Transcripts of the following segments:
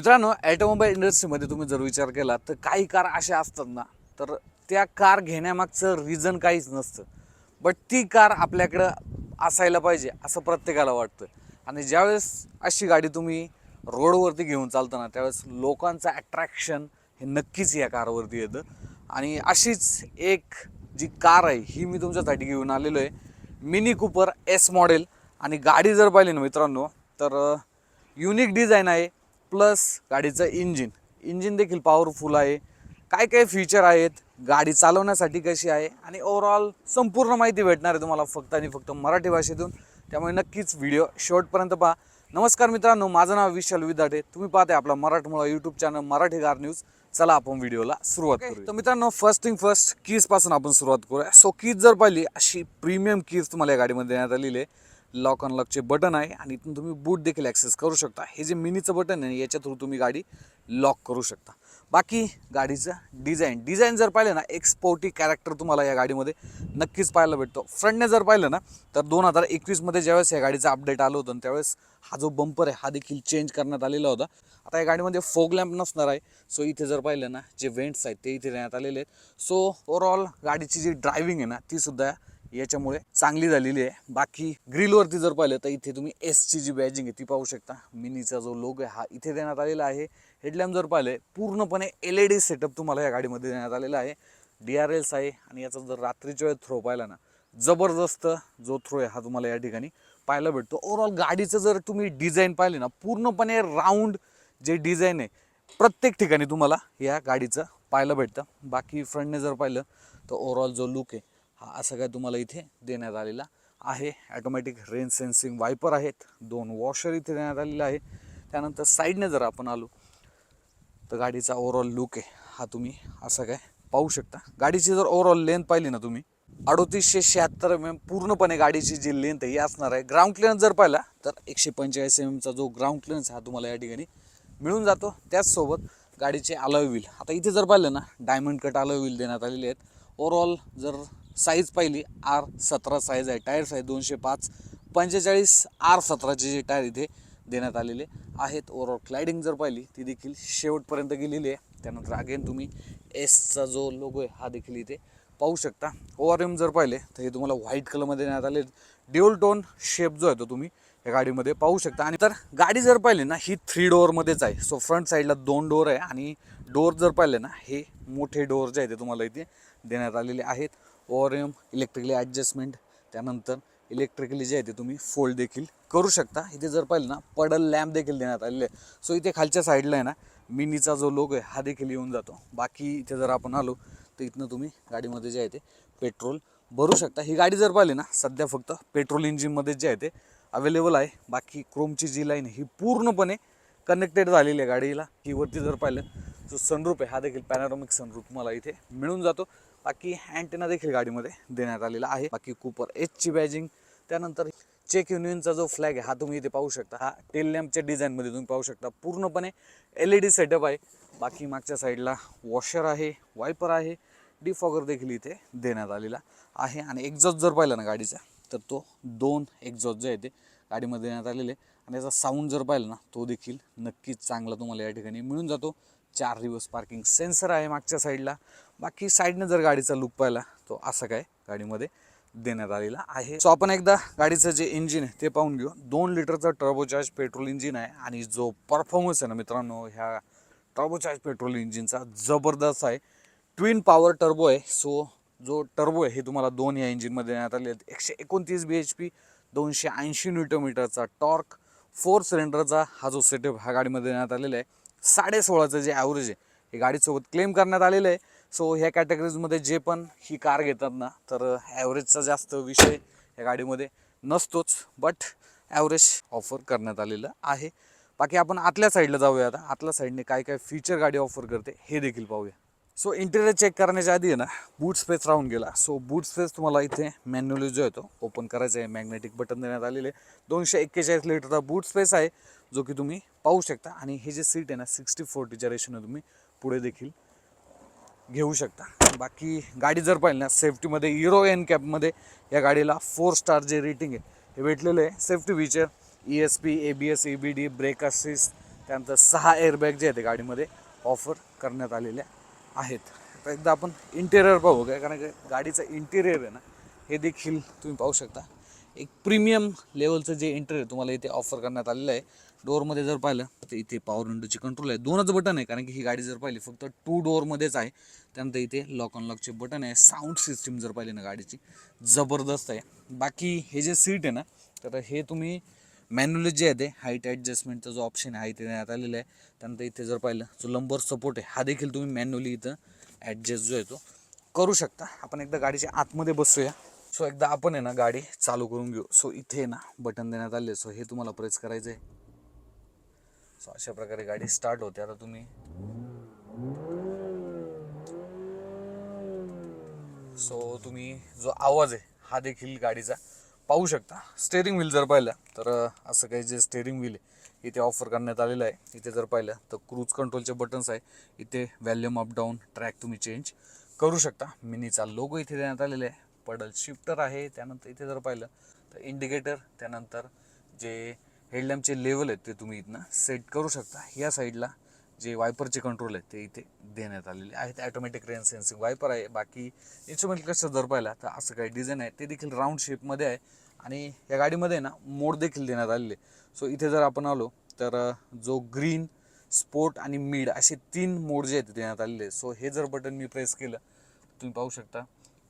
मित्रांनो ॲटोमोबाईल इंडस्ट्रीमध्ये तुम्ही जर विचार केला तर काही कार अशा असतात ना तर त्या कार घेण्यामागचं रिझन काहीच नसतं. बट ती कार आपल्याकडं असायला पाहिजे असं प्रत्येकाला वाटतं. आणि ज्यावेळेस अशी गाडी तुम्ही रोडवरती घेऊन चालताना त्यावेळेस लोकांचं ॲट्रॅक्शन हे नक्कीच या कारवरती येतं. आणि अशीच एक जी कार आहे ही मी तुमच्यासाठी घेऊन आलेलो आहे. मिनी कूपर एस मॉडेल आणि गाडी जर पाहिली ना मित्रांनो तर युनिक डिझाईन आहे. प्लस गाडीचं इंजिन. इंजिन देखील पॉवरफुल आहे. काय काय फीचर आहेत? गाडी चालवण्यासाठी कशी आहे? आणि ओव्हरऑल संपूर्ण माहिती भेटणार आहे तुम्हाला फक्त आणि फक्त मराठी भाषेतून. त्यामुळे नक्कीच व्हिडिओ शेवटपर्यंत पहा. नमस्कार मित्रांनो माझं नाव विशाल विदाटे तुम्ही पाहताय आपला मराठमोळा यूट्यूब चॅनल मराठी गार न्यूज चला आपण व्हिडिओला सुरुवात करू तर मित्रांनो फर्स्ट थिंग फर्स्ट कीजपासून आपण सुरुवात करूया. सो कीज जर पाहिली अशी प्रीमियम कीज तुम्हाला या गाडीमध्ये देण्यात आलेली आहे. लॉक अनलॉकचे बटन आहे आणि इथून तुम्ही बूट देखील ॲक्सेस करू शकता. हे जे मिनीचं बटन आहे याच्या थ्रू तुम्ही गाडी लॉक करू शकता. बाकी गाडीचं डिझाईन डिझाईन जर पाहिलं ना एक स्पोर्टी कॅरेक्टर तुम्हाला या गाडीमध्ये नक्कीच पाहायला भेटतो. फ्रंटने जर पाहिलं ना तर दोन हजार एकवीसमध्ये ज्यावेळेस या गाडीचं अपडेट आलं होतं त्यावेळेस हा जो बंपर आहे हा देखील चेंज करण्यात आलेला होता. आता या गाडीमध्ये फोग लॅम्प नसणार आहे. सो इथे जर पाहिलं ना जे वेंट्स आहेत ते इथे देण्यात आलेले आहेत. सो ओवरऑल गाडीची जी ड्रायव्हिंग आहे ना ती सुद्धा याच्यामुळे चांगली झालेली आहे. बाकी ग्रिलवरती जर पाहिलं तर इथे तुम्ही एसची जी बॅजिंग आहे ती पाहू शकता. मिनीचा जो लोग आहे हा इथे देण्यात आलेला आहे. हेडलॅम्प जर पाहिले पूर्णपणे एल ई डी सेटअप तुम्हाला या गाडीमध्ये देण्यात आलेला आहे. डी आर एल्स आहे आणि याचा जर रात्रीच्या वेळेत थ्रो पाहिला ना जबरदस्त जो थ्रो आहे हा तुम्हाला या ठिकाणी पाहायला भेटतो. ओव्हरऑल गाडीचं जर तुम्ही डिझाईन पाहिले ना पूर्णपणे राऊंड जे डिझाईन आहे प्रत्येक ठिकाणी तुम्हाला या गाडीचं पाहायला भेटतं. बाकी फ्रंटने जर पाहिलं तर ओव्हरऑल जो लुक आहे हा असं काय तुम्हाला इथे देण्यात आलेला आहे. ॲटोमॅटिक रेन सेन्सिंग वायपर आहेत. दोन वॉशर इथे देण्यात आलेला आहे. त्यानंतर साईडने जर आपण आलो तर गाडीचा ओव्हरऑल लुक आहे. हा तुम्ही असं काय पाहू शकता. गाडीची जर ओव्हरऑल लेंथ पाहिली ना तुम्ही अडोतीसशे शहात्तर एम एम पूर्णपणे गाडीची जी लेंथ आहे ही असणार आहे. ग्राउंड क्लिअरन्स जर पाहिला तर एकशे पंचेचाळीस एम एमचा जो ग्राउंड क्लिअरन्स हा तुम्हाला या ठिकाणी मिळून जातो. त्याचसोबत गाडीचे अलॉय व्हील आता इथे जर पाहिलं ना डायमंड कट अलॉय व्हील देण्यात आलेले आहेत. ओव्हरऑल जर साईज पाहिली आर सतरा साईज आहे. टायर्स आहे दोनशे पाच पंचेचाळीस आर सतराचे जे टायर इथे देण्यात आलेले आहेत. ओवरऑल क्लायडिंग जर पाहिली ती देखील शेवटपर्यंत गेलेली आहे. त्यानंतर अगेन तुम्ही एसचा जो लोगो आहे हा देखील इथे पाहू शकता. ओआर एम जर पाहिले तर हे तुम्हाला व्हाईट कलरमध्ये देण्यात आले ड्युअल टोन शेप जो आहे तो तुम्ही या गाडीमध्ये पाहू शकता. आणि तर गाडी जर पाहिली ना ही थ्री डोअरमध्येच आहे. सो फ्रंट साईडला दोन डोअर आहे. आणि डोअर जर पाहिले ना हे मोठे डोअर जे आहे ते तुम्हाला इथे देण्यात आलेले आहेत. O R M electrically adjustment त्यानंतर इलेक्ट्रिकली जे आहे ते तुम्ही फोल्ड देखील करू शकता. इथे जर पाहिलं ना पडल लॅम्प देखील देण्यात आलेले आहे सो इथे खालच्या साईडला आहे ना मिनीचा जो लोगो आहे हा देखील येऊन जातो. बाकी इथे जर आपण आलो तर इथनं तुम्ही गाडीमध्ये जे आहे ते पेट्रोल भरू शकता. ही गाडी जर पाहिली ना सध्या फक्त पेट्रोल इंजिनमध्ये जे आहे ते अवेलेबल आहे. बाकी क्रोमची जी लाईन आहे ही पूर्णपणे कनेक्टेड झालेली आहे गाडीला. ही वरती जर पाहिलं जो सनरूप आहे हा देखील पॅनारोमिक सनरूप तुम्हाला इथे मिळून जातो. बाकी अँटेना देखील गाडीमध्ये देण्यात आलेला आहे. बाकी कुपर एचची बॅजिंग त्यानंतर चेक युनियनचा जो फ्लॅग आहे हा तुम्ही इथे पाहू शकता. हा टेल लॅम्पच्या डिझाईनमध्ये तुम्ही पाहू शकता. पूर्णपणे एल ई डी सेटअप आहे. बाकी मागच्या साईडला वॉशर आहे वायपर आहे डिफॉगर देखील इथे देण्यात आलेला आहे. आणि एक्झॉस्ट जर पाहिला ना गाडीचा तर तो दोन एक्झॉस्ट जे आहे ते गाडीमध्ये देण्यात आलेले आणि याचा साऊंड जर पाहिला ना तो देखील नक्कीच चांगला तुम्हाला या ठिकाणी मिळून जातो. चार रिवर्स पार्किंग सेन्सर आहे मागच्या साईडला बाकी साईडनं जर गाडीचा लुक पाहिला तो असं काय गाडीमध्ये देण्यात आलेला आहे. सो आपण एकदा गाडीचं जे इंजिन आहे ते पाहून घेऊ. दोन लिटरचा टर्बोचार्ज पेट्रोल इंजिन आहे आणि जो परफॉर्मन्स आहे ना मित्रांनो ह्या टर्बोचार्ज पेट्रोल इंजिनचा जबरदस्त आहे. ट्विन पॉवर टर्बो आहे. सो जो टर्बो आहे हे तुम्हाला दोन या इंजिनमध्ये देण्यात आले आहेत. एकशे एकोणतीस बी एच पी दोनशे ऐंशी न्यूटोमीटरचा टॉर्क फोर सिलेंडरचा हा जो सेटअप ह्या गाडीमध्ये देण्यात आलेला आहे. साडे सोळाचं जे ॲव्हरेज आहे हे गाडीसोबत क्लेम करण्यात आलेलं आहे. सो ह्या कॅटेगरीजमध्ये जे पण ही कार घेतात ना तर ॲव्हरेजचा जास्त विषय या गाडीमध्ये नसतोच बट ॲव्हरेज ऑफर करण्यात आलेलं आहे. बाकी आपण आतल्या साईडला जाऊया आता. आतल्या साईडने काय काय फीचर गाडी ऑफर करते हे देखील पाहूया. सो इंटेरियर चेक करण्याच्या आधी आहे ना बूट स्पेस राहून गेला. सो बूट स्पेस तुम्हाला इथे मॅन्युअली जो आहे तो ओपन करायचा आहे. मॅग्नेटिक बटन देण्यात आलेले दोनशे एक्केचाळीस लिटरचा बूट स्पेस आहे जो की तुम्ही पाहू शकता. आणि हे जे सीट आहे ना सिक्स्टी फोर्टीच्या रेशोने तुम्ही पुढे देखील घेऊ शकता. बाकी गाडी जर पाहिली ना सेफ्टीमध्ये हिरो एन कॅपमध्ये या गाडीला फोर स्टार जे रेटिंग आहे हे भेटलेलं आहे. Safety feature E S P A B S E B D brake assist त्यानंतर सहा एअरबॅग जे आहेत ते गाडीमध्ये ऑफर करण्यात आलेल्या आहेत. आता एकदा आपण इंटेरियर पाहू काय कारण गाडीचं इंटेरियर आहे ना हे देखील तुम्ही पाहू शकता. एक प्रीमियम लेवलचं जे इंटेरियर तुम्हाला इथे ऑफर करण्यात आलेलं आहे. डोअरमध्ये जर पाहिलं तर इथे पॉवर विंडोची कंट्रोल आहे. दोनच बटन आहे कारण की ही गाडी जर पाहिली फक्त टू डोअरमध्येच आहे. त्यानंतर इथे लॉक अनलॉकचे बटन आहे. साऊंड सिस्टीम जर पाहिली ना गाडीची जबरदस्त आहे. बाकी हे जे सीट आहे ना तर हे तुम्ही मॅन्युअली जे आहे ते हाईट ॲडजस्टमेंटचा जो ऑप्शन आहे ते देण्यात आलेला आहे. त्यानंतर इथे जर पाहिलं जो लंबर सपोर्ट आहे हा देखील तुम्ही मॅन्युअली इथं ॲडजस्ट जो आहे तो करू शकता. आपण एकदा गाडीच्या आतमध्ये बसूया. सो एकदा आपण आहे ना गाडी चालू करून घेऊ. सो इथे आहे ना बटन देण्यात आले सो हे तुम्हाला प्रेस करायचं आहे सो अशा प्रकारे गाडी स्टार्ट होते. आता तुम्ही सो तुम्ही जो आवाज आहे हा देखील गाडीचा पाहू शकता. स्टेअरिंग व्हील जर पाहिलं तर असं काही जे स्टेअरिंग व्हील आहे इथे ऑफर करण्यात आलेलं आहे. इथे जर पाहिलं तर क्रूज कंट्रोलचे बटन्स आहे. इथे व्हॅल्यूम अप डाऊन ट्रॅक तुम्ही चेंज करू शकता. मिनीचा लोगो इथे देण्यात आलेला आहे. पडल शिफ्टर आहे त्यानंतर इथे जर पाहिलं तर इंडिकेटर त्यानंतर जे हेडलॅम्पचे लेवल आहेत ते तुम्ही इथनं सेट करू शकता. या साईडला जे वायपरचे कंट्रोल आहेत ते इथे देण्यात आलेले आहेत. ॲटोमॅटिक रेन सेन्सिंग वायपर आहे. बाकी इन्स्ट्रुमेंट कसं जर पाहिला तर असं काही डिझाईन आहे. ते देखील राऊंड शेपमध्ये आहे. आणि या गाडीमध्ये ना मोड देखील देण्यात आलेले सो इथे जर आपण आलो तर जो ग्रीन स्पोर्ट आणि मिड असे तीन मोड जे आहेत देण्यात आलेले सो हे जर बटन मी प्रेस केलं तुम्ही पाहू शकता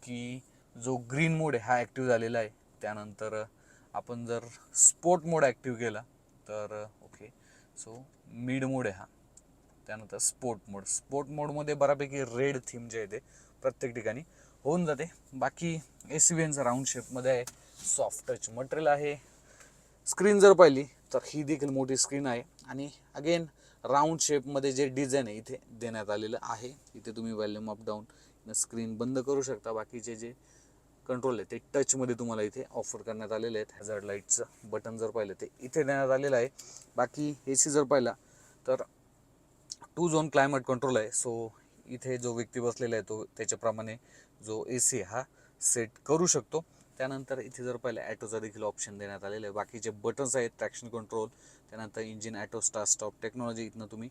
की जो ग्रीन मोड आहे हा ॲक्टिव्ह झालेला आहे. त्यानंतर आपण जर स्पोर्ट मोड ॲक्टिव्ह केला तर ओके सो मिड मोड आहे हा. त्यानंतर स्पोर्ट मोड स्पोर्ट मोडमध्ये बऱ्यापैकी रेड थीम जे आहे ते प्रत्येक ठिकाणी होऊन जाते. बाकी एस व्ही एनचा राऊंड शेपमध्ये आहे. सॉफ्ट टच मटेरियल आहे. स्क्रीन जर पाहिली तर ही देखील मोठी स्क्रीन आहे. आणि अगेन राऊंड शेपमध्ये जे डिझाईन आहे इथे देण्यात आलेलं आहे. इथे तुम्ही व्हॅल्यूम अप डाऊन स्क्रीन बंद करू शकता. बाकीचे जे कंट्रोल आहे. ते टचमध्ये तुम्हाला इथे ऑफर करण्यात आलेले आहेत. हॅझर्ड लाईटचं बटन जर पाहिलं ते इथे देण्यात आलेलं आहे. बाकी ए सी जर पाहिला तर टू झोन क्लायमेट कंट्रोल आहे. सो इथे जो व्यक्ती बसलेला आहे तो त्याच्याप्रमाणे जो ए सी हा सेट करू शकतो. त्यानंतर इथे जर पाहिलं ॲटोचा देखील ऑप्शन देण्यात आलेला आहे. बाकीचे बटन्स आहेत ट्रॅक्शन कंट्रोल त्यानंतर engine auto start stop technology इथनं तुम्ही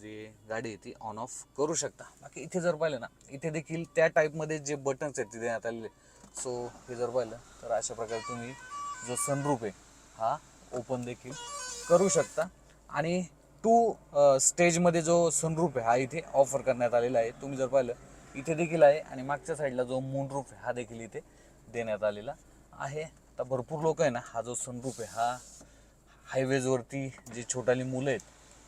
जे गाडी आहे ती ऑन ऑफ करू शकता. बाकी इथे जर पाहिलं ना इथे देखील त्या टाईपमध्ये जे बटन्स आहेत ते देण्यात आलेले सो हे जर पाहिलं तर अशा प्रकारे तुम्ही जो सनरूप आहे हा ओपन देखील करू शकता. आणि टू स्टेजमध्ये जो सनरूप आहे हा इथे ऑफर करण्यात आलेला आहे. तुम्ही जर पाहिलं इथे देखील आहे आणि मागच्या साईडला जो मूनरूफ आहे हा देखील इथे देण्यात आलेला आहे. आता भरपूर लोक आहे ना हा जो सनरूप आहे हा हायवेजवरती जी छोटाली मुलं आहेत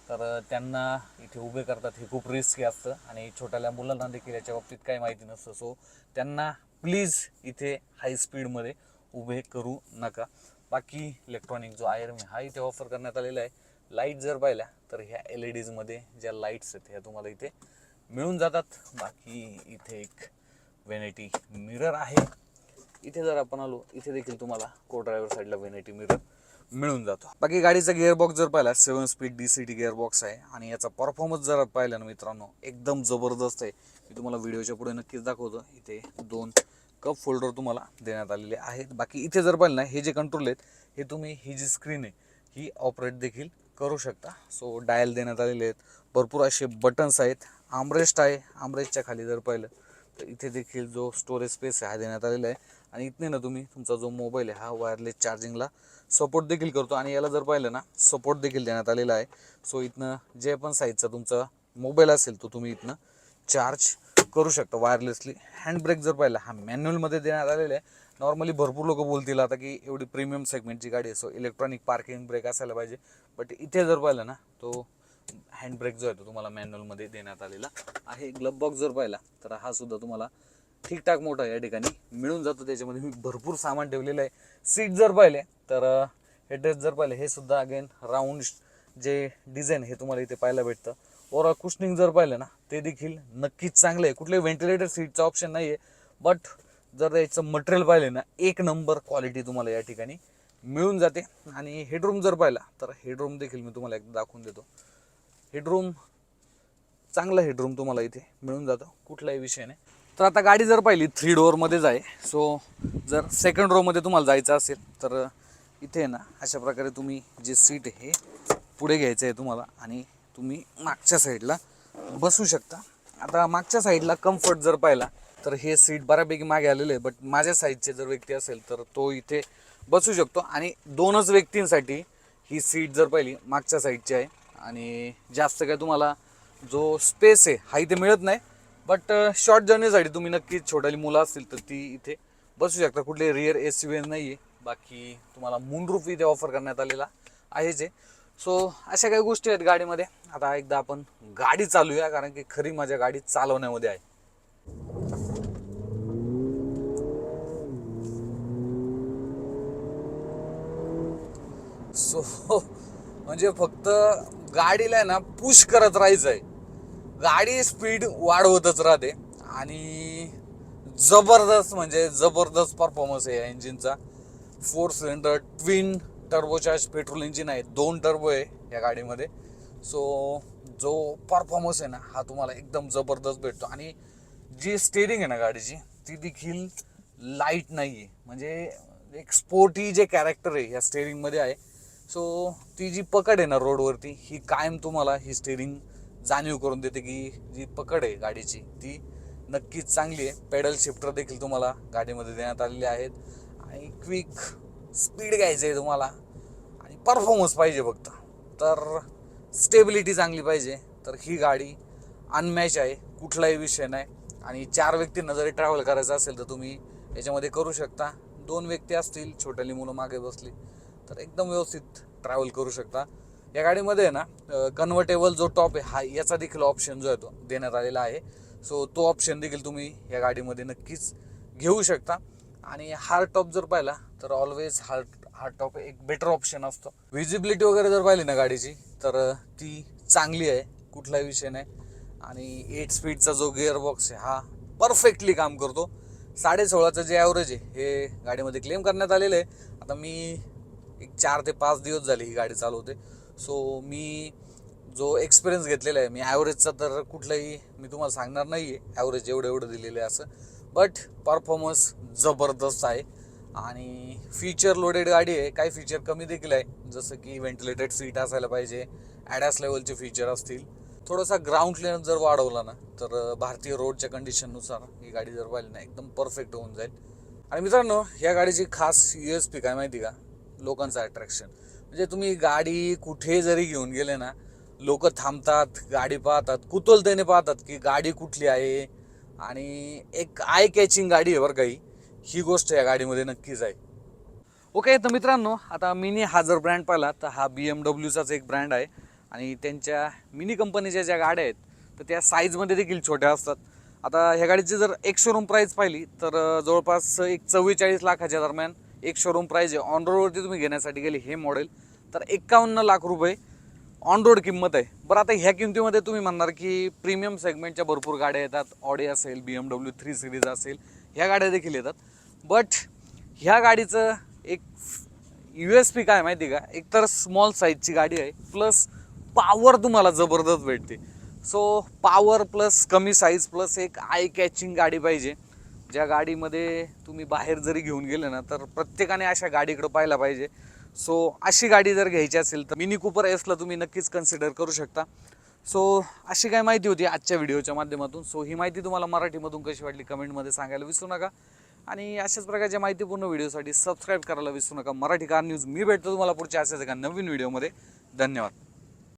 तर त्यांना इथे उभे करतात. हे खूप रिस्की असतं आणि छोट्याल्या मुलांना देखील याच्या बाबतीत काही माहिती नसतं. सो त्यांना प्लीज इथे हाय स्पीडमध्ये उभे करू नका. बाकी इलेक्ट्रॉनिक जो आयरन हा इथे ऑफर करण्यात आलेला आहे. लाइट जर पाहिल्या तर ह्या एल ई डीजमध्ये ज्या लाईट्स आहेत ह्या तुम्हाला इथे मिळून जातात. बाकी इथे एक वेनेटी मिरर आहे. इथे जर आपण आलो इथे देखील तुम्हाला को ड्रायव्हर साईडला वेनेटी मिरर मिळून जातो. बाकी गाडीचा गिअरबॉक्स जर पाहिला seven speed D C T gearbox आहे आणि याचा परफॉर्मन्स जर पाहिला ना मित्रांनो एकदम जबरदस्त आहे. मी तुम्हाला व्हिडिओच्या पुढे नक्कीच दाखवतो. इथे दोन कप फोल्डर तुम्हाला देण्यात आलेले आहेत. बाकी इथे जर पाहिलं ना हे जे कंट्रोल आहेत हे तुम्ही ही जी स्क्रीन आहे ही ऑपरेट देखील करू शकता. सो डायल देण्यात आलेले आहेत. भरपूर असे बटन्स आहेत. आमरेस्ट आहे. आमरेस्टच्या खाली जर पाहिलं तर इथे देखील जो स्टोरेज स्पेस आहे हा देण्यात आलेला आहे. आणि इथने ना तुम्ही तुमचा जो मोबाईल आहे हा वायरलेस चार्जिंगला सपोर्ट देखील करतो. आणि याला जर पाहिलं ना सपोर्ट देखील देण्यात आलेला आहे. सो इथनं जे पण साईजचा तुमचा मोबाईल असेल तो तुम्ही इथनं चार्ज करू शकता वायरलेसली हँड ब्रेक जर पाहिला हा मॅन्युअलमध्ये देण्यात आलेला आहे. नॉर्मली भरपूर लोक बोलतील आता की एवढी प्रीमियम सेगमेंटची गाडी आहे. सो इलेक्ट्रॉनिक पार्किंग ब्रेक असायला पाहिजे. बट इथे जर पाहिलं ना तो हँड ब्रेक जो आहे तो तुम्हाला मॅन्युअलमध्ये देण्यात आलेला आहे. ग्लब बॉक्स जर पाहिला तर हा सुद्धा तुम्हाला ठीकठाक मोठा या ठिकाणी. मिळून जातो त्याच्यामध्ये. मी भरपूर सामान ठेवलेलं आहे. सीट जर पाहिले तर हेड्रेस जर पाहिले हे सुद्धा अगेन राऊंड जे डिझाईन हे तुम्हाला इथे पाहायला भेटतं. ओव्हरऑल कुशनिंग जर पाहिलं ना ते देखील नक्कीच चांगलं आहे. कुठले व्हेंटिलेटर सीटचा ऑप्शन नाही आहे बट जर याचं मटेरियल पाहिले ना एक नंबर क्वालिटी तुम्हाला या ठिकाणी मिळून जाते. आणि हेडरूम जर पाहिला तर हेडरूम देखील मी तुम्हाला एकदा दाखवून देतो. हेडरूम चांगला हेडरूम तुम्हाला इथे मिळून जातं. कुठलाही विषय नाही. तर आता गाडी जर पाहिली थ्री डोअरमध्येच आहे. सो जर सेकंड रोमध्ये तुम्हाला जायचं असेल तर इथे आहे ना अशा प्रकारे तुम्ही जे सीट आहे हे पुढे घ्यायचं आहे तुम्हाला आणि तुम्ही मागच्या साईडला बसू शकता. आता मागच्या साईडला कम्फर्ट जर पाहिला तर हे सीट बऱ्यापैकी मागे आलेलं आहे बट माझ्या साईडचे जर व्यक्ती असेल तर तो इथे बसू शकतो. आणि दोनच व्यक्तींसाठी ही सीट जर पाहिली मागच्या साईडची आहे. आणि जास्त काय तुम्हाला जो स्पेस आहे हा इथे मिळत नाही. बट शॉर्ट जर्नीसाठी तुम्ही नक्कीच छोटाली मुलं असतील तर ती इथे बसू शकता. कुठले रिअर एस यू नाही आहे बाकी तुम्हाला मूनरूफ इथे ऑफर करण्यात आलेला आहेच आहे. सो अशा काही गोष्टी आहेत गाडीमध्ये. आता एकदा आपण गाडी चालूया कारण की खरी माझ्या गाडी चालवण्यामध्ये आहे. सो म्हणजे फक्त गाडीला आहे ना पुश करत राहायचं आहे गाडी स्पीड वाढवतच राहते. आणि जबरदस्त म्हणजे जबरदस्त परफॉर्मन्स आहे या इंजिनचा four cylinder twin turbocharge petrol engine आहे. दोन टर्बो आहे या गाडीमध्ये. सो जो परफॉर्मन्स आहे ना हा तुम्हाला एकदम जबरदस्त भेटतो. आणि जी स्टेरिंग आहे ना गाडीची ती देखील लाइट नाही आहे म्हणजे एक स्पोर्टी जे कॅरेक्टर आहे या स्टेरिंगमध्ये आहे. सो ती जी पकड आहे ना रोडवरती ही कायम तुम्हाला ही स्टेरिंग जाणीव करून देते की जी पकड आहे गाडीची ती नक्कीच चांगली आहे. पेडल शिफ्टर देखील तुम्हाला गाडीमध्ये देण्यात आलेले आहेत. आणि क्विक स्पीड घ्यायचं आहे तुम्हाला. आणि परफॉर्मन्स पाहिजे फक्त. तर स्टेबिलिटी चांगली पाहिजे. तर ही गाडी अनमॅच आहे. कुठलाही विषय नाही. आणि चार व्यक्तींना जरी ट्रॅव्हल करायचं असेल तर तुम्ही याच्यामध्ये करू शकता. दोन व्यक्ती असतील छोट्याली मुलं मागे बसली तर एकदम व्यवस्थित ट्रॅव्हल करू शकता. या गाडीमध्ये आहे ना कन्व्हर्टेबल जो टॉप आहे हा याचा देखील ऑप्शन जो आहे तो देण्यात आलेला आहे. सो तो ऑप्शन देखील तुम्ही या गाडीमध्ये नक्कीच घेऊ शकता. आणि हार्ड टॉप जर पाहिला तर ऑलवेज हार्ड हार्ड टॉप एक बेटर ऑप्शन असतो. विजिबिलिटी वगैरे जर पाहिली ना गाडीची तर ती चांगली आहे कुठलाही विषय नाही. आणि एट स्पीडचा जो गिअरबॉक्स आहे हा परफेक्टली काम करतो. साडे सोळाचं जे ॲव्हरेज आहे हे गाडीमध्ये क्लेम करण्यात आलेलं आहे. आता मी एक चार ते पाच दिवस झाले ही गाडी चालवते. सो मी जो एक्सपिरियन्स घेतलेला आहे मी ॲव्हरेजचा तर कुठलाही मी तुम्हाला सांगणार नाही आहे ॲव्हरेज एवढं एवढं दिलेलं आहे असं. बट परफॉर्मन्स जबरदस्त आहे. आणि फीचर लोडेड गाडी आहे काही फीचर कमी देखील आहे. जसं की व्हेंटिलेटेड सीट असायला पाहिजे ॲडॅस लेवलचे फीचर असतील. थोडासा ग्राउंड क्लिअरन्स जर वाढवला ना तर भारतीय रोडच्या कंडिशननुसार ही गाडी जर पाहिली ना एकदम परफेक्ट होऊन जाईल. आणि मित्रांनो या गाडीची खास यू एस पी काय माहिती का? लोकांचं अट्रॅक्शन म्हणजे तुम्ही गाडी कुठे जरी घेऊन गेले ना लोक थांबतात गाडी पाहतात कुतोलतेने पाहतात की गाडी कुठली आहे? आणि एक आय कॅचिंग गाडी आहे बरं काही ही. गोष्ट या गाडीमध्ये नक्कीच आहे. ओके तर मित्रांनो आता मिनी हा जर ब्रँड पाहिला तर हा बी एम डब्ल्यूचाच एक ब्रँड आहे. आणि त्यांच्या मिनी कंपनीच्या ज्या गाड्या आहेत तर त्या साईजमध्ये देखील छोट्या असतात. आता ह्या गाडीची जर एक शोरूम प्राईस पाहिली तर जवळपास एक चव्वेचाळीस लाखाच्या दरम्यान एक शोरूम प्राईज आहे. ऑन रोडवरती तुम्ही घेण्यासाठी गेले हे मॉडेल तर एक्कावन्न लाख रुपये ऑन रोड किंमत आहे. बरं आता ह्या किमतीमध्ये तुम्ही म्हणणार की प्रीमियम सेगमेंटच्या भरपूर गाड्या येतात. ऑडी असेल B M W three series असेल ह्या गाड्या देखील येतात. बट ह्या गाडीचं एक यू एस पी काय माहिती का? एक तर स्मॉल साईजची गाडी आहे प्लस पॉवर तुम्हाला जबरदस्त भेटते. सो पॉवर प्लस कमी साईज प्लस एक आय कॅचिंग गाडी पाहिजे. ज्या गाडीमध्ये तुम्ही बाहेर जरी घेऊन गेले ना तर प्रत्येकाने अशा गाडीकडं पाहायला पाहिजे. सो अशी गाडी जर घ्यायची असेल तर मिनी कुपर एसला तुम्ही नक्कीच कन्सिडर करू शकता. सो अशी काय माहिती होती आजच्या व्हिडिओच्या माध्यमातून? सो ही माहिती तुम्हाला मराठीमधून कशी वाटली कमेंटमध्ये सांगायला विसरू नका. आणि अशाच प्रकारच्या माहितीपूर्ण व्हिडिओसाठी सबस्क्राईब करायला विसरू नका. मराठी कार न्यूज मी भेटतो तुम्हाला पुढच्या अशाच एका नवीन व्हिडिओमध्ये. धन्यवाद.